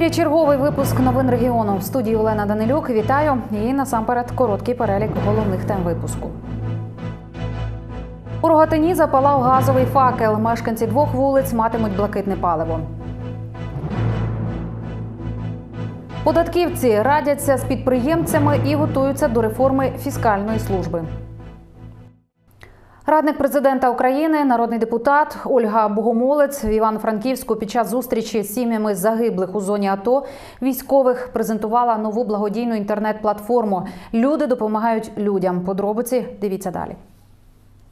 ефірі черговий випуск новин регіону. В студії Олена Данилюк. Вітаю. І насамперед короткий перелік головних тем випуску. У Рогатині запалав газовий факел. Мешканці двох вулиць матимуть блакитне паливо. Податківці радяться з підприємцями і готуються до реформи фіскальної служби. Радник президента України, народний депутат Ольга Богомолець в Івано-Франківську під час зустрічі з сім'ями загиблих у зоні АТО військових презентувала нову благодійну інтернет-платформу. Люди допомагають людям. Подробиці дивіться далі.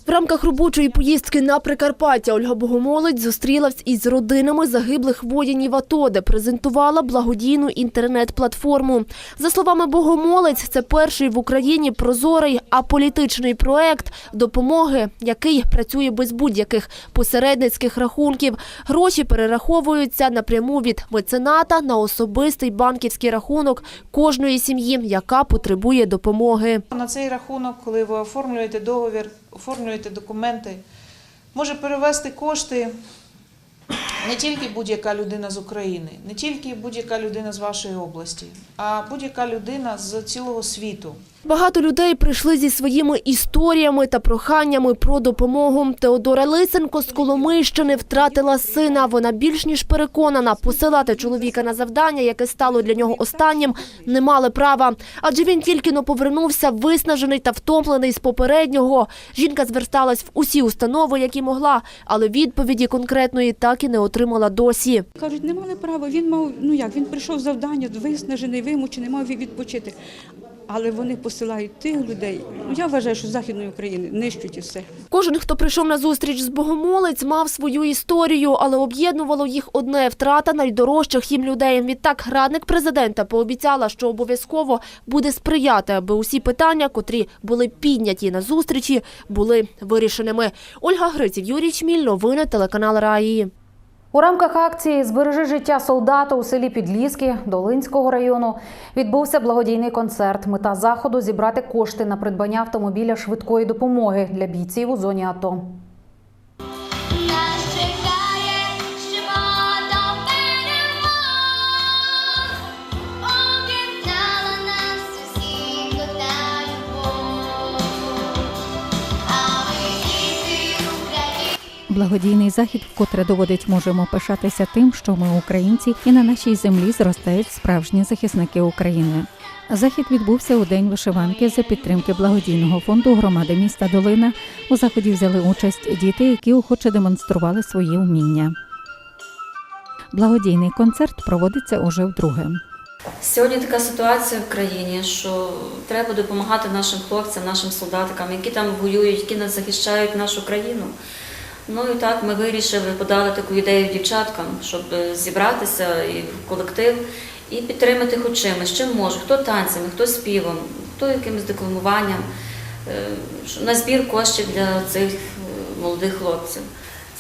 В рамках робочої поїздки на Прикарпаття Ольга Богомолець зустрілась із родинами загиблих воїнів АТО, де презентувала благодійну інтернет-платформу. За словами Богомолець, це перший в Україні прозорий аполітичний проект допомоги, який працює без будь-яких посередницьких рахунків. Гроші перераховуються напряму від мецената на особистий банківський рахунок кожної сім'ї, яка потребує допомоги. На цей рахунок, коли ви оформлюєте договір, оформлюєте документи, може перевести кошти не тільки будь-яка людина з України, не тільки будь-яка людина з вашої області, а будь-яка людина з цілого світу. Багато людей прийшли зі своїми історіями та проханнями про допомогу. Теодора Лисенко з Коломийщини втратила сина. Вона більш ніж переконана, посилати чоловіка на завдання, яке стало для нього останнім, не мали права. Адже він тільки но повернувся виснажений та втомлений з попереднього. Жінка зверталась в усі установи, які могла, але відповіді конкретної так і не отримала досі. Кажуть, не мали права. Він мав, ну як, він прийшов завдання, виснажений, вимучений, мав відпочити. Але вони посилають тих людей. Ну я вважаю, що Західної України нищуть і все. Кожен, хто прийшов на зустріч з Богомолець, мав свою історію, але об'єднувало їх одне – втрата найдорожчих їм людей. Відтак радник президента пообіцяла, що обов'язково буде сприяти, аби усі питання, котрі були підняті на зустрічі, були вирішеними. Ольга Гриців, Юрій Чміль, новини, телеканал Раї. У рамках акції Збережи життя солдата у селі Підліски Долинського району відбувся благодійний концерт. Мета заходу зібрати кошти на придбання автомобіля швидкої допомоги для бійців у зоні АТО. Благодійний захід вкотре доводить, можемо пишатися тим, що ми українці, і на нашій землі зростають справжні захисники України. Захід відбувся у день вишиванки за підтримки благодійного фонду громади міста Долина. У заході взяли участь діти, які охоче демонстрували свої вміння. Благодійний концерт проводиться уже вдруге. Сьогодні така ситуація в країні, що треба допомагати нашим хлопцям, нашим солдатикам, які там воюють, які нас захищають нашу країну. Ну і так ми вирішили, подали таку ідею дівчаткам, щоб е, зібратися і в колектив і підтримати хоч чимось, чим може, хто танцями, хто співом, хто якимось декламуванням, е, на збір коштів для цих е, молодих хлопців.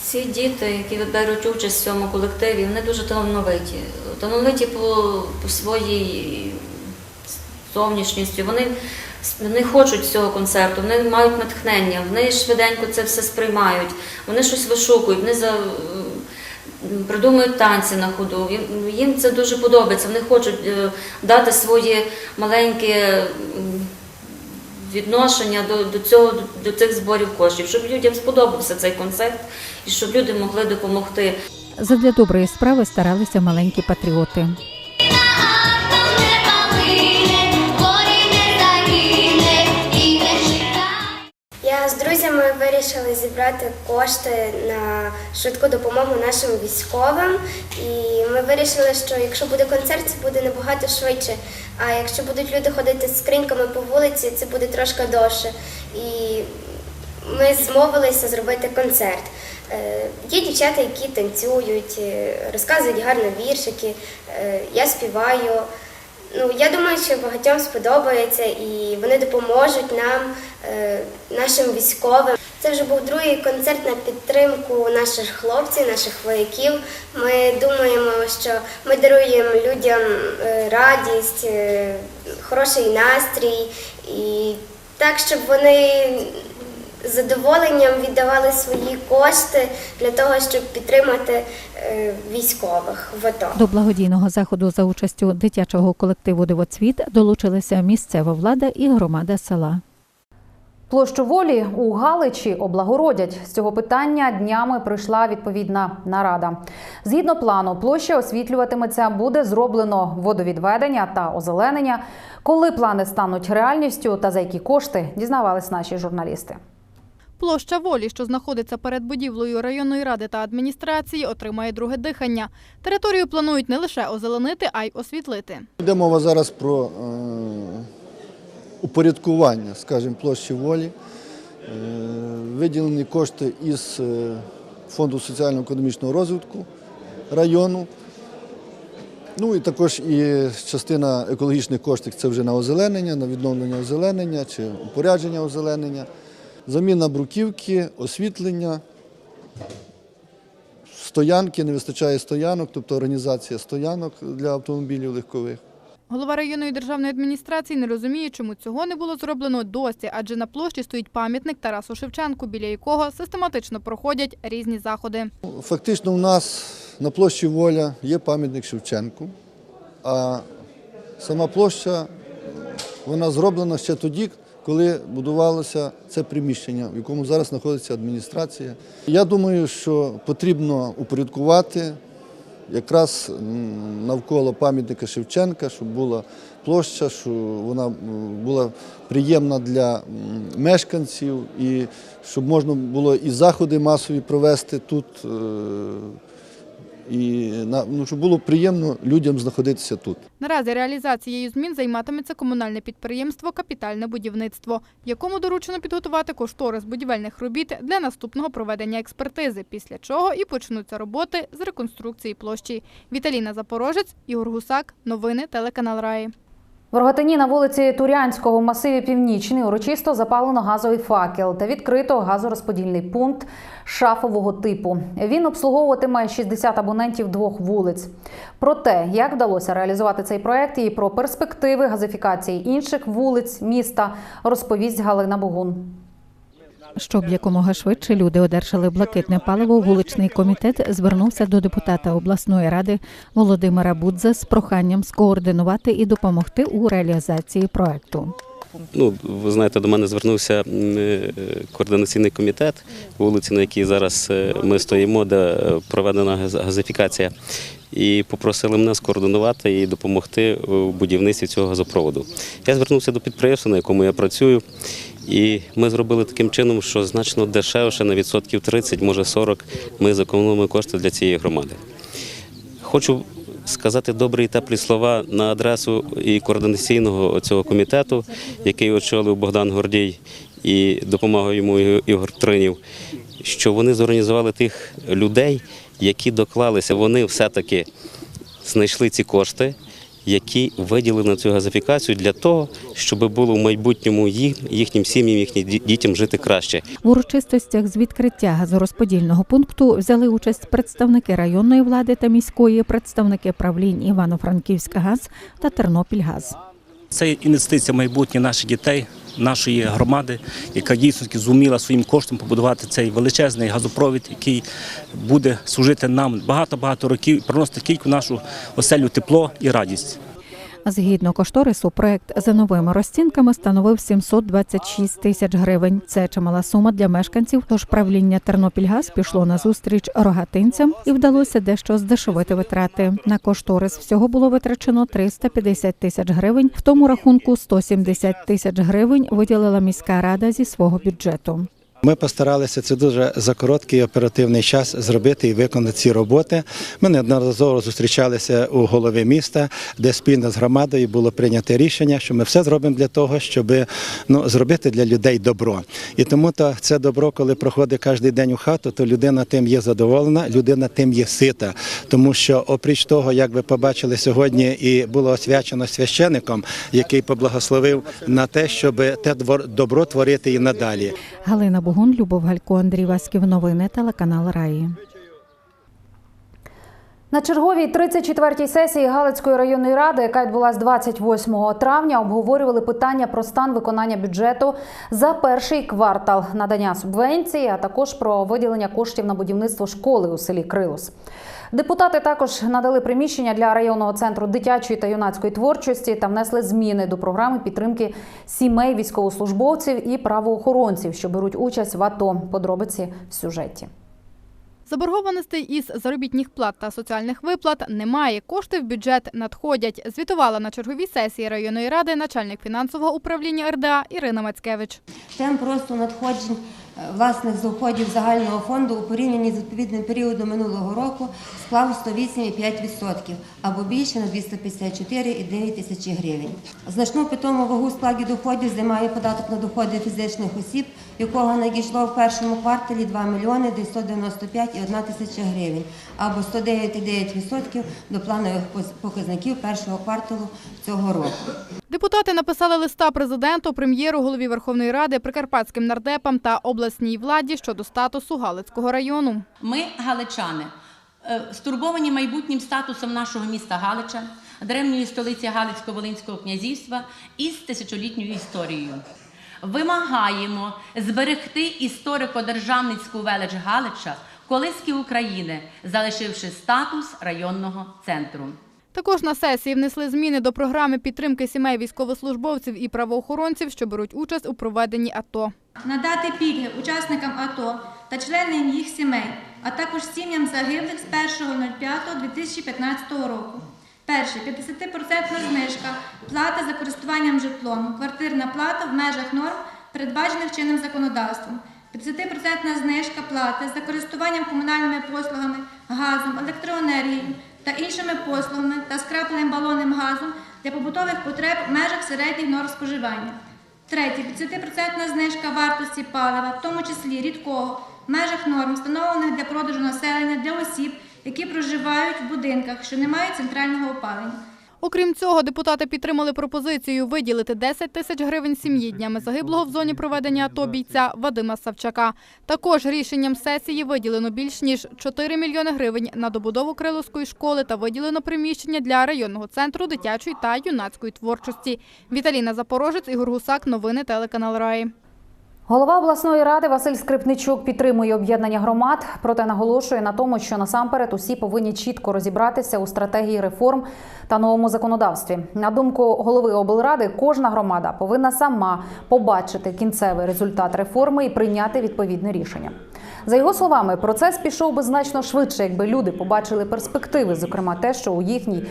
Ці діти, які беруть участь в цьому колективі, вони дуже талановиті. Талановиті по, по своїй зовнішністю. Вони, вони хочуть цього концерту, вони мають натхнення, вони швиденько це все сприймають, вони щось вишукують, вони за, придумують танці на ходу. Їм, це дуже подобається. Вони хочуть е, дати своє маленьке м, відношення до, до, цього, до цих зборів коштів, щоб людям сподобався цей концерт і щоб люди могли допомогти. Задля доброї справи старалися маленькі патріоти. З друзями вирішили зібрати кошти на швидку допомогу нашим військовим. І ми вирішили, що якщо буде концерт, це буде набагато швидше. А якщо будуть люди ходити з скриньками по вулиці, це буде трошки довше. І ми змовилися зробити концерт. Е, Є дівчата, які танцюють, е, розказують гарно віршики, е, я співаю. Ну, я думаю, що багатьом сподобається і вони допоможуть нам, е, нашим військовим. Це вже був другий концерт на підтримку наших хлопців, наших вояків. Ми думаємо, що ми даруємо людям е, радість, е, хороший настрій і так, щоб вони задоволенням віддавали свої кошти для того, щоб підтримати е, військових в АТО. До благодійного заходу за участю дитячого колективу Дивоцвіт долучилися місцева влада і громада села. Площу волі у Галичі облагородять. З цього питання днями прийшла відповідна нарада. Згідно плану, площа освітлюватиметься, буде зроблено водовідведення та озеленення. Коли плани стануть реальністю та за які кошти, дізнавались наші журналісти. Площа волі, що знаходиться перед будівлею районної ради та адміністрації, отримає друге дихання. Територію планують не лише озеленити, а й освітлити. Йде мова зараз про е, упорядкування, скажімо, площі волі. Е, виділені кошти із е, Фонду соціально-економічного розвитку району. Ну і також і частина екологічних коштів це вже на озеленення, на відновлення озеленення чи упорядження озеленення, заміна бруківки, освітлення, стоянки, не вистачає стоянок, тобто організація стоянок для автомобілів легкових. Голова районної державної адміністрації не розуміє, чому цього не було зроблено досі, адже на площі стоїть пам'ятник Тарасу Шевченку, біля якого систематично проходять різні заходи. Фактично, у нас на площі Воля є пам'ятник Шевченку, а сама площа вона зроблена ще тоді, коли будувалося це приміщення, в якому зараз знаходиться адміністрація. Я думаю, що потрібно упорядкувати якраз навколо пам'ятника Шевченка, щоб була площа, щоб вона була приємна для мешканців і щоб можна було і заходи масові провести тут. І ну, щоб було приємно людям знаходитися тут. Наразі реалізацією змін займатиметься комунальне підприємство Капітальне будівництво, якому доручено підготувати кошторис будівельних робіт для наступного проведення експертизи, після чого і почнуться роботи з реконструкції площі. Віталіна Запорожець, Ігор Гусак, новини телеканал Раї. В Рогатині на вулиці Турянського в масиві Північний урочисто запалено газовий факел та відкрито газорозподільний пункт шафового типу. Він обслуговуватиме 60 абонентів двох вулиць. Про те, як вдалося реалізувати цей проект і про перспективи газифікації інших вулиць міста, розповість Галина Богун. Щоб якомога швидше люди одержали блакитне паливо, вуличний комітет звернувся до депутата обласної ради Володимира Будза з проханням скоординувати і допомогти у реалізації проекту. Ну, ви знаєте, до мене звернувся е, координаційний комітет вулиці, на якій зараз е, ми стоїмо, де е, проведена газ- газифікація, і попросили мене скоординувати і допомогти у будівництві цього газопроводу. Я звернувся до підприємства, на якому я працюю, і ми зробили таким чином, що значно дешевше на відсотків 30, може 40, ми зекономимо кошти для цієї громади. Хочу сказати добрі і теплі слова на адресу і координаційного цього комітету, який очолив Богдан Гордій, і допомагав йому Ігор Тринів, що вони зорганізували тих людей, які доклалися. Вони все-таки знайшли ці кошти, які виділили на цю газифікацію для того, щоб було в майбутньому їм, їхнім сім'ям, їхнім ді- дітям жити краще. В урочистостях з відкриття газорозподільного пункту взяли участь представники районної влади та міської, представники правлінь Івано-Франківська газ та Тернопільгаз. Це інвестиція в майбутнє наших дітей, нашої громади, яка дійсно зуміла своїм коштом побудувати цей величезний газопровід, який буде служити нам багато-багато років приносити тільки нашу оселю тепло і радість. Згідно кошторису, проект за новими розцінками становив 726 тисяч гривень. Це чимала сума для мешканців. Тож правління Тернопільгаз пішло на зустріч рогатинцям і вдалося дещо здешевити витрати. На кошторис всього було витрачено 350 тисяч гривень. В тому рахунку 170 тисяч гривень виділила міська рада зі свого бюджету. Ми постаралися це дуже за короткий оперативний час зробити і виконати ці роботи. Ми неодноразово зустрічалися у голові міста, де спільно з громадою було прийнято рішення, що ми все зробимо для того, щоб ну, зробити для людей добро. І тому то це добро, коли проходить кожен день у хату, то людина тим є задоволена, людина тим є сита. Тому що, опріч того, як ви побачили сьогодні, і було освячено священником, який поблагословив на те, щоб те добро творити і надалі. Галина Бугун, Любов Галько, Андрій Васьків. Новини телеканал Раї. На черговій 34-й сесії Галицької районної ради, яка відбулася 28 травня, обговорювали питання про стан виконання бюджету за перший квартал, надання субвенції, а також про виділення коштів на будівництво школи у селі Крилус. Депутати також надали приміщення для районного центру дитячої та юнацької творчості та внесли зміни до програми підтримки сімей військовослужбовців і правоохоронців, що беруть участь в АТО. Подробиці в сюжеті. Заборгованостей із заробітних плат та соціальних виплат немає. Кошти в бюджет надходять. Звітувала на черговій сесії районної ради начальник фінансового управління РДА Ірина Мацкевич. Темп росту надходжень власних доходів загального фонду у порівнянні з відповідним періодом минулого року склав 108,5% або більше на 254,9 тисячі гривень. Значну питому вагу складі доходів займає податок на доходи фізичних осіб, якого надійшло в першому кварталі 2 мільйони 995,1 тисяча гривень або 109,9% до планових показників першого кварталу цього року. Депутати написали листа президенту, прем'єру, голові Верховної Ради, прикарпатським нардепам та обласній владі щодо статусу Галицького району. Ми, галичани, е, стурбовані майбутнім статусом нашого міста Галича, древньої столиці Галицько-Волинського князівства із тисячолітньою історією. Вимагаємо зберегти історико-державницьку велич Галича, колиски України, залишивши статус районного центру. Також на сесії внесли зміни до програми підтримки сімей військовослужбовців і правоохоронців, що беруть участь у проведенні АТО. надати пільги учасникам АТО та членам їх сімей, а також сім'ям загиблих з 1.05.2015 року. Перше 50% знижка плата за користуванням житлом, квартирна плата в межах норм, передбачених чинним законодавством. 50% знижка плати за користуванням комунальними послугами, газом, електроенергією та іншими послугами та скрапленим балонним газом для побутових потреб в межах середніх норм споживання. Третє 50% знижка вартості палива, в тому числі рідкого, в межах норм, встановлених для продажу населення для осіб, які проживають в будинках, що не мають центрального опалення. Окрім цього, депутати підтримали пропозицію виділити 10 тисяч гривень сім'ї днями загиблого в зоні проведення АТО бійця Вадима Савчака. Також рішенням сесії виділено більш ніж 4 мільйони гривень на добудову Криловської школи та виділено приміщення для районного центру дитячої та юнацької творчості. Віталіна Запорожець, Ігор Гусак, новини телеканал Раї. Голова обласної ради Василь Скрипничук підтримує об'єднання громад, проте наголошує на тому, що насамперед усі повинні чітко розібратися у стратегії реформ та новому законодавстві. На думку голови облради, кожна громада повинна сама побачити кінцевий результат реформи і прийняти відповідне рішення. За його словами, процес пішов би значно швидше, якби люди побачили перспективи, зокрема те, що у їхній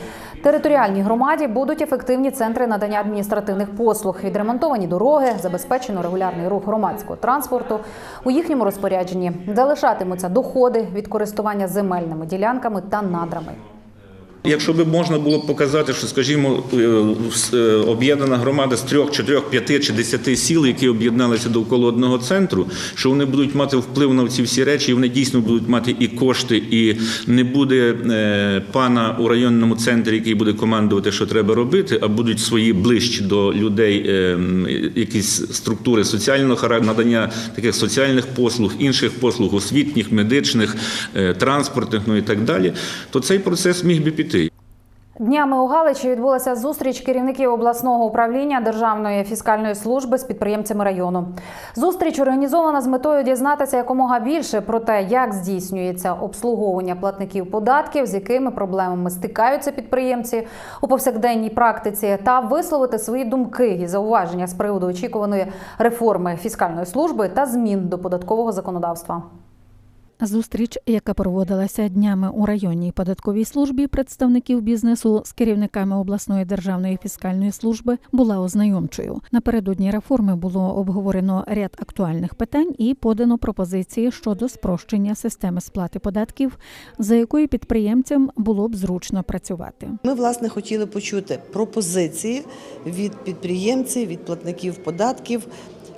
територіальній громаді будуть ефективні центри надання адміністративних послуг, відремонтовані дороги, забезпечено регулярний рух громадського транспорту. У їхньому розпорядженні залишатимуться доходи від користування земельними ділянками та надрами. Якщо б можна було показати, що, скажімо, е, е, об'єднана громада з трьох, чотирьох, п'яти чи десяти сіл, які об'єдналися довкола одного центру, що вони будуть мати вплив на ці всі речі, і вони дійсно будуть мати і кошти, і не буде е, пана у районному центрі, який буде командувати, що треба робити, а будуть свої ближчі до людей якісь структури соціального характеру, надання таких соціальних послуг, інших послуг, освітніх, медичних, транспортних, ну і так далі, то цей процес міг би піти. Днями у Галичі відбулася зустріч керівників обласного управління Державної фіскальної служби з підприємцями району. Зустріч організована з метою дізнатися якомога більше про те, як здійснюється обслуговування платників податків, з якими проблемами стикаються підприємці у повсякденній практиці, та висловити свої думки і зауваження з приводу очікуваної реформи фіскальної служби та змін до податкового законодавства. Зустріч, яка проводилася днями у районній податковій службі представників бізнесу з керівниками обласної державної фіскальної служби, була ознайомчою. Напередодні реформи було обговорено ряд актуальних питань і подано пропозиції щодо спрощення системи сплати податків, за якою підприємцям було б зручно працювати. Ми власне хотіли почути пропозиції від підприємців, від платників податків,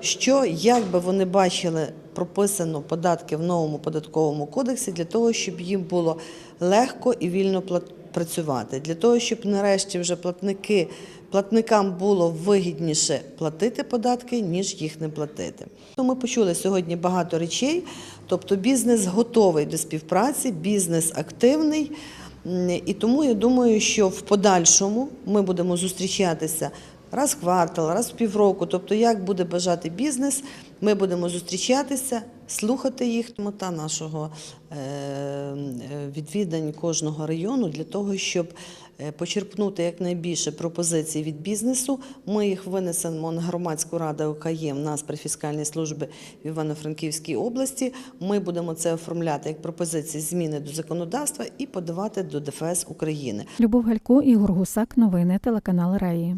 що як би вони бачили прописано податки в новому податковому кодексі для того, щоб їм було легко і вільно працювати, для того, щоб нарешті вже платники. Платникам було вигідніше платити податки, ніж їх не платити. Ми почули сьогодні багато речей. Тобто бізнес готовий до співпраці, бізнес активний. І тому я думаю, що в подальшому ми будемо зустрічатися раз в квартал, раз в півроку. Тобто, як буде бажати бізнес, ми будемо зустрічатися, слухати їх мета нашого е, відвідань кожного району для того, щоб е, почерпнути якнайбільше пропозицій від бізнесу. Ми їх винесемо на громадську раду, в нас при фіскальній службі в Івано-Франківській області. Ми будемо це оформляти як пропозиції зміни до законодавства і подавати до ДФС України. Любов Галько, Ігор Гусак, новини телеканал Раї.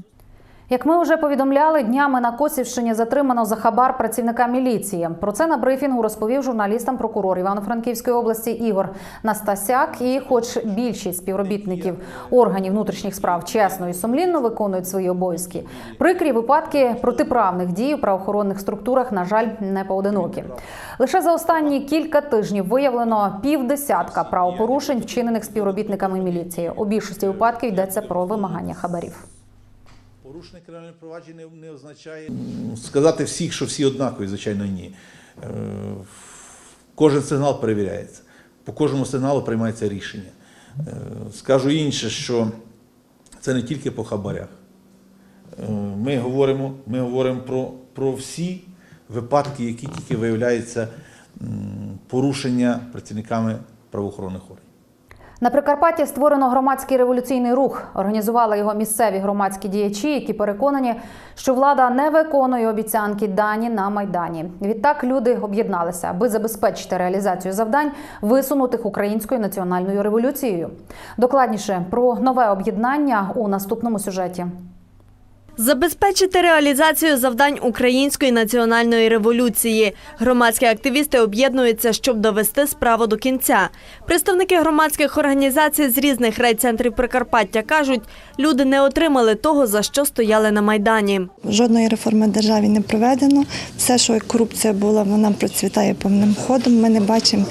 Як ми вже повідомляли, днями на Косівщині затримано за хабар працівника міліції. Про це на брифінгу розповів журналістам прокурор Івано-Франківської області Ігор Настасяк. І, хоч більшість співробітників органів внутрішніх справ чесно і сумлінно виконують свої обов'язки, прикрі випадки протиправних дій у правоохоронних структурах, на жаль, не поодинокі. Лише за останні кілька тижнів виявлено півдесятка правопорушень, вчинених співробітниками міліції. У більшості випадків йдеться про вимагання хабарів. Порушення кримінального провадження не, не означає сказати всіх, що всі однакові, звичайно, ні. Е, Кожен сигнал перевіряється. По кожному сигналу приймається рішення. Е, Скажу інше, що це не тільки по хабарях. Е, Ми говоримо, ми говоримо про, про всі випадки, які тільки виявляються порушення працівниками правоохоронних органів. На Прикарпатті створено громадський революційний рух. Організували його місцеві громадські діячі, які переконані, що влада не виконує обіцянки дані на майдані. Відтак люди об'єдналися, аби забезпечити реалізацію завдань, висунутих українською національною революцією. Докладніше про нове об'єднання у наступному сюжеті. Забезпечити реалізацію завдань української національної революції. Громадські активісти об'єднуються, щоб довести справу до кінця. Представники громадських організацій з різних райцентрів Прикарпаття кажуть, люди не отримали того, за що стояли на майдані. Жодної реформи державі не проведено. Все, що корупція була, вона процвітає повним ходом. Ми не бачимо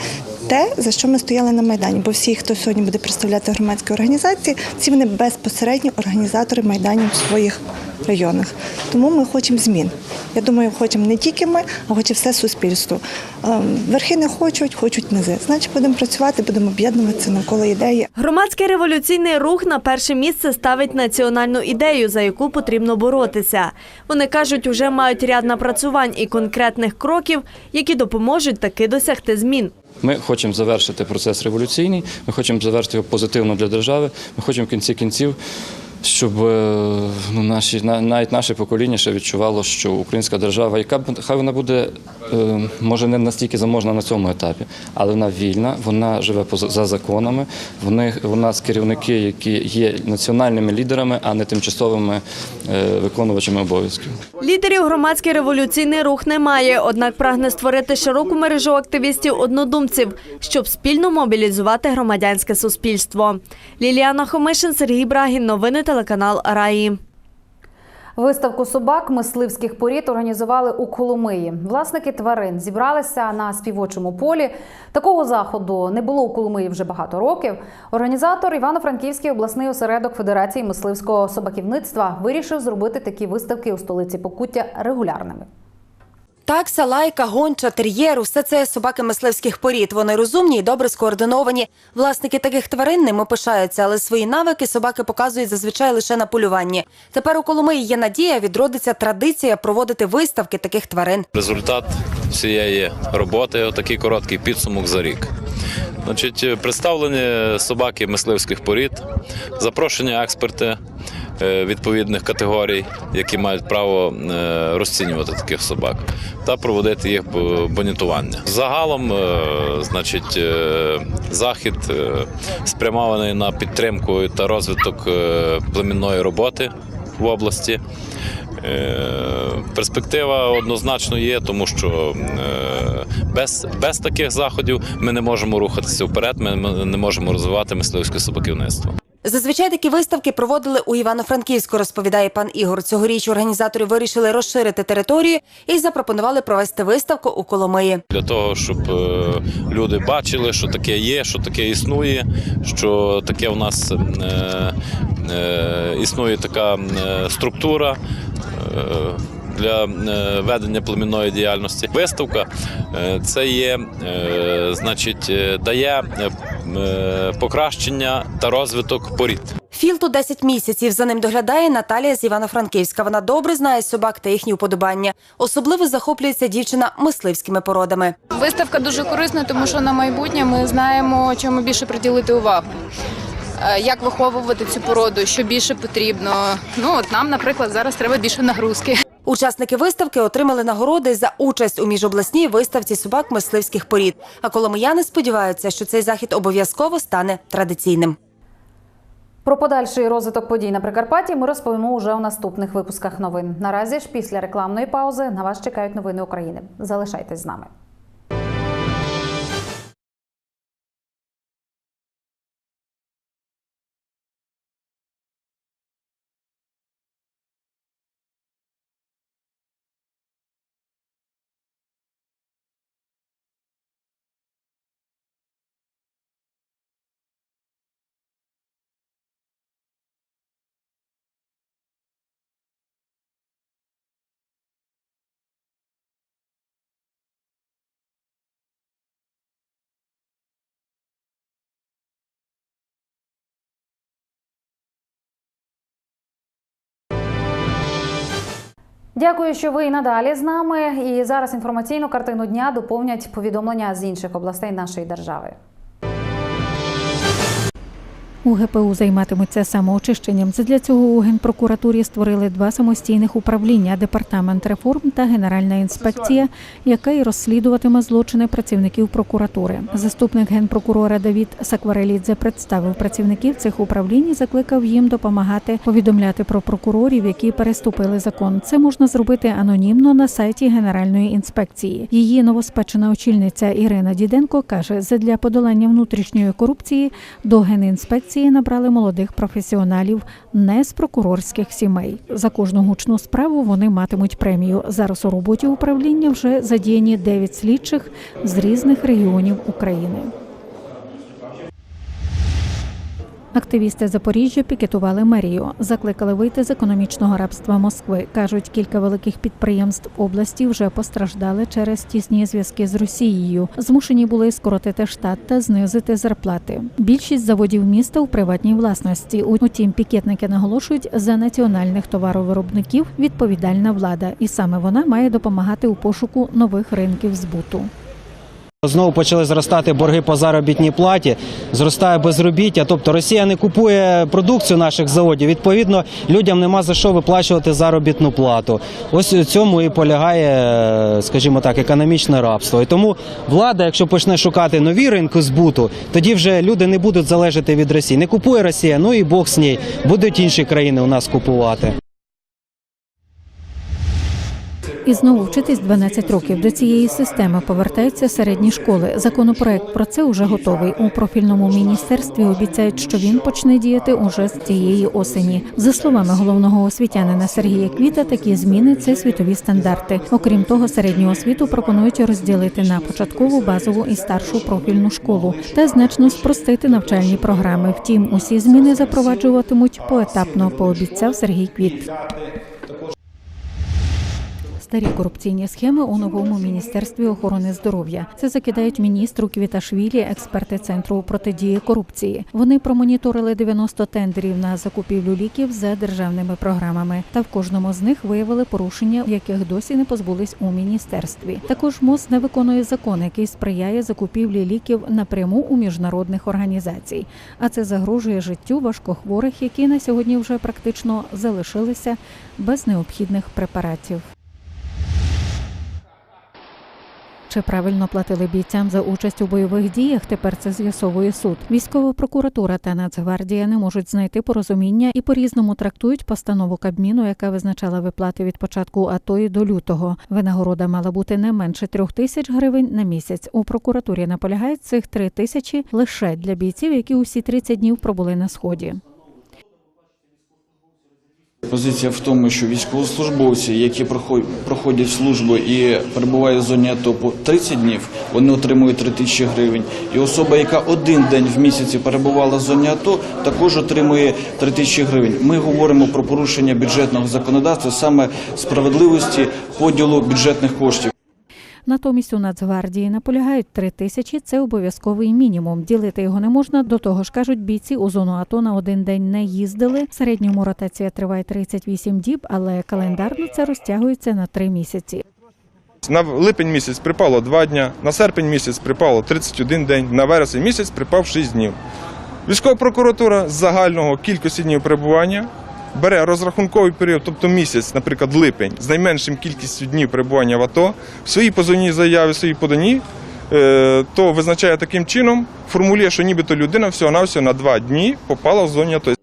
те, за що ми стояли на майдані. Бо всі, хто сьогодні буде представляти громадські організації, всі вони безпосередньо організатори майданів в своїх районах. Тому ми хочемо змін. Я думаю, хочемо не тільки ми, а хоче все суспільство. Ем, Верхи не хочуть, хочуть низи. Значить, будемо працювати, будемо об'єднуватися навколо ідеї. Громадський революційний рух на перше місце ставить національну ідею, за яку потрібно боротися. Вони кажуть, уже мають ряд напрацювань і конкретних кроків, які допоможуть таки досягти змін. Ми хочемо завершити процес революційний, ми хочемо завершити його позитивно для держави. Ми хочемо в кінці кінців, щоб е, ну, наші, на- навіть наше покоління ще відчувало, що українська держава, яка б хай вона буде, е, може не настільки заможна на цьому етапі, але вона вільна, вона живе за законами. Вони у нас керівники, які є національними лідерами, а не тимчасовими е, виконувачами обов'язків. Лідерів громадський революційний рух немає, однак прагне створити широку мережу активістів-однодумців, щоб спільно мобілізувати громадянське суспільство. Ліліана Хомишин, Сергій Брагін. Новини телеканал Раї. Виставку собак мисливських порід організували у Коломиї. Власники тварин зібралися на співочому полі. Такого заходу не було у Коломиї вже багато років. Організатор Івано-Франківський обласний осередок Федерації мисливського собаківництва вирішив зробити такі виставки у столиці Покуття регулярними. Такса, лайка, гонча, тер'єр – усе це собаки мисливських порід. Вони розумні і добре скоординовані. Власники таких тварин ними пишаються, але свої навики собаки показують зазвичай лише на полюванні. Тепер у Коломиї є надія, відродиться традиція проводити виставки таких тварин. Результат цієї роботи отакий короткий підсумок за рік. Значить, представлені собаки мисливських порід, запрошені експерти відповідних категорій, які мають право е, розцінювати таких собак, та проводити їх б- бонітування. Загалом, е, значить, е, захід е, спрямований на підтримку та розвиток е, племінної роботи в області. Е, Перспектива однозначно є, тому що е, без, без таких заходів ми не можемо рухатися вперед, ми не можемо розвивати мисливське собаківництво. Зазвичай такі виставки проводили у Івано-Франківську, розповідає пан Ігор. Цьогоріч організатори вирішили розширити територію і запропонували провести виставку у Коломиї. Для того, щоб е, люди бачили, що таке є, що таке існує, що таке у нас е, е, існує така структура. Для е, ведення племінної діяльності виставка е, це є, е, значить, дає покращення та розвиток порід. Філту 10 місяців. За ним доглядає Наталія з Івано-Франківська. Вона добре знає собак та їхні уподобання. Особливо захоплюється дівчина мисливськими породами. Виставка дуже корисна, тому що на майбутнє ми знаємо, чому більше приділити увагу. Як виховувати цю породу, що більше потрібно. Ну от нам, наприклад, зараз треба більше нагрузки. Учасники виставки отримали нагороди за участь у міжобласній виставці собак мисливських порід. А коломияни сподіваються, що цей захід обов'язково стане традиційним. Про подальший розвиток подій на Прикарпатті ми розповімо уже у наступних випусках новин. Наразі ж після рекламної паузи на вас чекають новини України. Залишайтесь з нами. Дякую, що ви і надалі з нами. І зараз інформаційну картину дня доповнять повідомлення з інших областей нашої держави. У ГПУ займатимуться самоочищенням. Задля цього у генпрокуратурі створили два самостійних управління: департамент реформ та генеральна інспекція, яка і розслідуватиме злочини працівників прокуратури. Заступник генпрокурора Давід Сакварелідзе представив працівників цих управлінь і закликав їм допомагати повідомляти про прокурорів, які переступили закон. Це можна зробити анонімно на сайті Генеральної інспекції. Її новоспечена очільниця Ірина Діденко каже: задля подолання внутрішньої корупції до генінспекції набрали молодих професіоналів не з прокурорських сімей. За кожну гучну справу вони матимуть премію. Зараз у роботі управління вже задіяні 9 слідчих з різних регіонів України. Активісти Запоріжжя пікетували мерію, закликали вийти з економічного рабства Москви. кажуть, кілька великих підприємств області вже постраждали через тісні зв'язки з Росією. Змушені були скоротити штат та знизити зарплати. Більшість заводів міста у приватній власності. Утім, пікетники наголошують, за національних товаровиробників відповідальна влада, і саме вона має допомагати у пошуку нових ринків збуту. Знову почали зростати борги по заробітній платі, зростає безробіття. Тобто Росія не купує продукцію наших заводів. Відповідно, людям нема за що виплачувати заробітну плату. Ось у цьому і полягає, скажімо так, економічне рабство. І тому влада, якщо почне шукати нові ринки збуту, тоді вже люди не будуть залежати від Росії. Не купує Росія, ну і Бог з ній. Будуть інші країни у нас купувати. І знову вчитись 12 років. До цієї системи повертаються середні школи. Законопроект про це уже готовий. У профільному міністерстві обіцяють, що він почне діяти уже з цієї осені. За словами головного освітянина Сергія Квіта, такі зміни це світові стандарти. Окрім того, середню освіту пропонують розділити на початкову, базову і старшу профільну школу та значно спростити навчальні програми. Втім, усі зміни запроваджуватимуть поетапно, пообіцяв Сергій Квіт. Старі корупційні схеми у новому міністерстві охорони здоров'я. Це закидають міністру Квіташвілі, експерти центру протидії корупції. Вони промоніторили 90 тендерів на закупівлю ліків за державними програмами. Та в кожному з них виявили порушення, яких досі не позбулись у міністерстві. Також МОЗ не виконує закон, який сприяє закупівлі ліків напряму у міжнародних організацій. А це загрожує життю важкохворих, які на сьогодні вже практично залишилися без необхідних препаратів. Чи правильно платили бійцям за участь у бойових діях? Тепер це з'ясовує суд. Військова прокуратура та Нацгвардія не можуть знайти порозуміння і по-різному трактують постанову Кабміну, яка визначала виплати від початку АТО і до лютого. Винагорода мала бути не менше трьох тисяч гривень на місяць. У прокуратурі наполягають цих три тисячі лише для бійців, які усі 30 днів пробули на сході. Позиція в тому, що військовослужбовці, які проход- проходять службу і перебувають в зоні АТО по 30 днів, вони отримують 3 тисячі гривень. І особа, яка один день в місяці перебувала в зоні АТО, також отримує 3 тисячі гривень. Ми говоримо про порушення бюджетного законодавства, саме справедливості поділу бюджетних коштів. Натомість у Нацгвардії наполягають три тисячі це обов'язковий мінімум. Ділити його не можна. До того ж, кажуть, бійці у зону АТО на один день не їздили. Середньому ротація триває 38 діб, але календарно це розтягується на три місяці. На липень місяць припало 2 дня, на серпень місяць припало 31 день, на вересень місяць припав 6 днів. Військова прокуратура з загального кількості днів перебування бере розрахунковий період, тобто місяць, наприклад, липень, з найменшим кількістю днів перебування в АТО, в своїй позовній заяві, в своїй поданні, е, то визначає таким чином, формулює, що нібито людина всього-навсього на два дні попала в зоні АТО.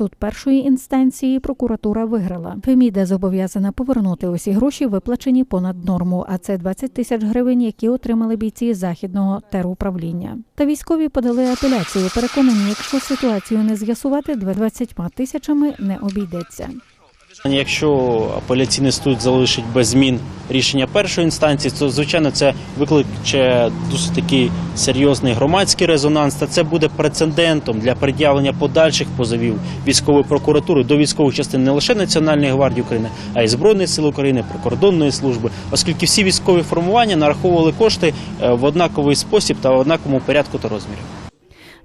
Суд першої інстанції прокуратура виграла. Феміда зобов'язана повернути усі гроші, виплачені понад норму, а це 20 тисяч гривень, які отримали бійці західного теруправління. Та військові подали апеляцію. Переконані, якщо ситуацію не з'ясувати, 20 тисячами не обійдеться. Якщо апеляційний суд залишить без змін рішення першої інстанції, то звичайно це викличе досить такий серйозний громадський резонанс. Та це буде прецедентом для пред'явлення подальших позовів військової прокуратури до військових частин не лише Національної гвардії України, а й Збройних сил України, прикордонної служби, оскільки всі військові формування нараховували кошти е, в однаковий спосіб та в однаковому порядку та розмірі.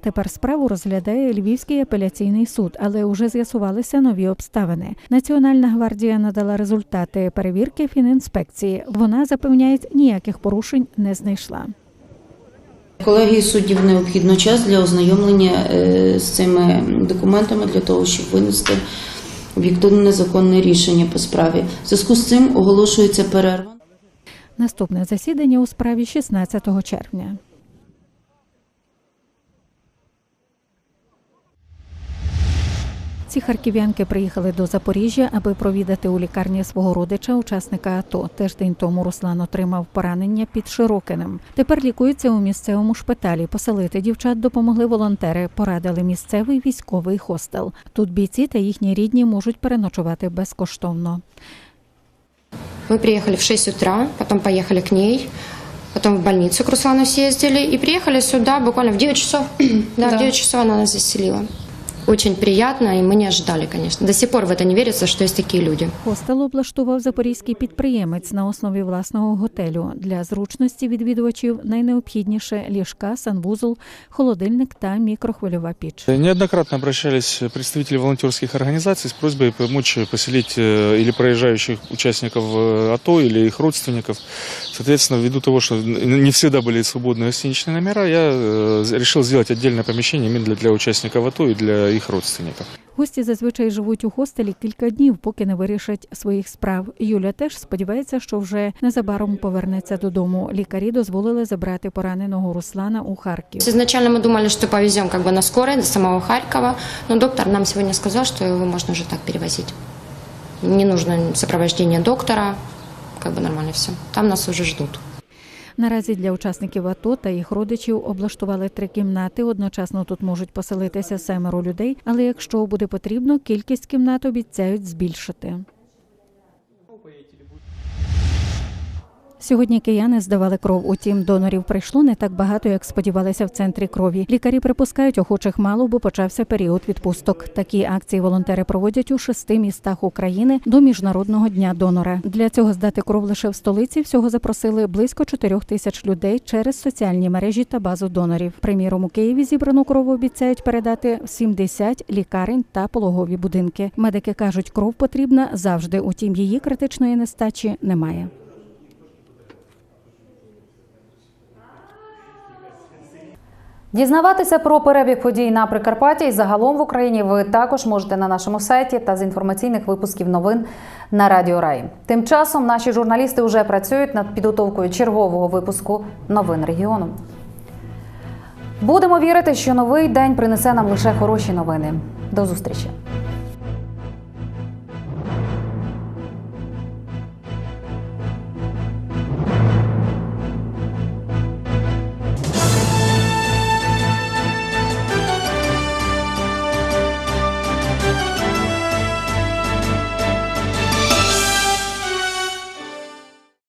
Тепер справу розглядає Львівський апеляційний суд, але уже з'ясувалися нові обставини. Національна гвардія надала результати перевірки фінінспекції. Вона запевняє, ніяких порушень не знайшла. Колегії суддів необхідно час для ознайомлення е, з цими документами для того, щоб винести об'єктивне законне рішення по справі. В зв'язку з цим оголошується перерва. Наступне засідання у справі 16 червня. Ці харків'янки приїхали до Запоріжжя, аби провідати у лікарні свого родича, учасника АТО. Тиждень тому Руслан отримав поранення під Широкинем. Тепер лікується у місцевому шпиталі. Поселити дівчат допомогли волонтери. Порадили місцевий військовий хостел. Тут бійці та їхні рідні можуть переночувати безкоштовно. Мы приехали в 6 утра, потом поехали к ней, потом в больницу к Руслану съездили и приехали сюда буквально в 9 часов. да, в 9 часов она нас заселила. Очень приятно, и мы не ожидали, конечно. До сих пор в это не верится, что есть такие люди. Хостел облаштував запорізький підприємець на основі власного готелю. Для зручності відвідувачів найнеобхідніше ліжка, санвузол, холодильник та мікрохвильова піч. Неоднократно обращались представители волонтерских организаций с просьбой помочь поселить э, или проезжающих участников э, АТО, или их родственников. Соответственно, ввиду того, что не всегда были свободные гостиничные номера, я э, решил сделать отдельное помещение именно для, для участников АТО и для их родственников. Гості зазвичай живуть у хостелі кілька днів, поки не вирішать своїх справ. Юля теж сподівається, що вже незабаром повернеться додому. Лікарі дозволили забрати пораненого Руслана у Харків. Изначально мы думали, что повезем как бы на скорой до самого Харькова, но доктор нам сегодня сказал, что его можно уже так перевозить. Не нужно сопровождение доктора, как бы нормально все. Там нас уже ждут. Наразі для учасників АТО та їх родичів облаштували три кімнати. Одночасно тут можуть поселитися семеро людей, але якщо буде потрібно, кількість кімнат обіцяють збільшити. Сьогодні кияни здавали кров. Утім, донорів прийшло не так багато, як сподівалися в центрі крові. Лікарі припускають, охочих мало, бо почався період відпусток. Такі акції волонтери проводять у шести містах України до міжнародного дня донора. Для цього здати кров лише в столиці. Всього запросили близько чотирьох тисяч людей через соціальні мережі та базу донорів. Приміром, у Києві зібрану кров обіцяють передати в 70 лікарень та пологові будинки. Медики кажуть, кров потрібна завжди. Утім, її критичної нестачі немає. Дізнаватися про перебіг подій на Прикарпатті і загалом в Україні ви також можете на нашому сайті та з інформаційних випусків новин на Радіо Раї. Тим часом наші журналісти вже працюють над підготовкою чергового випуску новин регіону. Будемо вірити, що новий день принесе нам лише хороші новини. До зустрічі!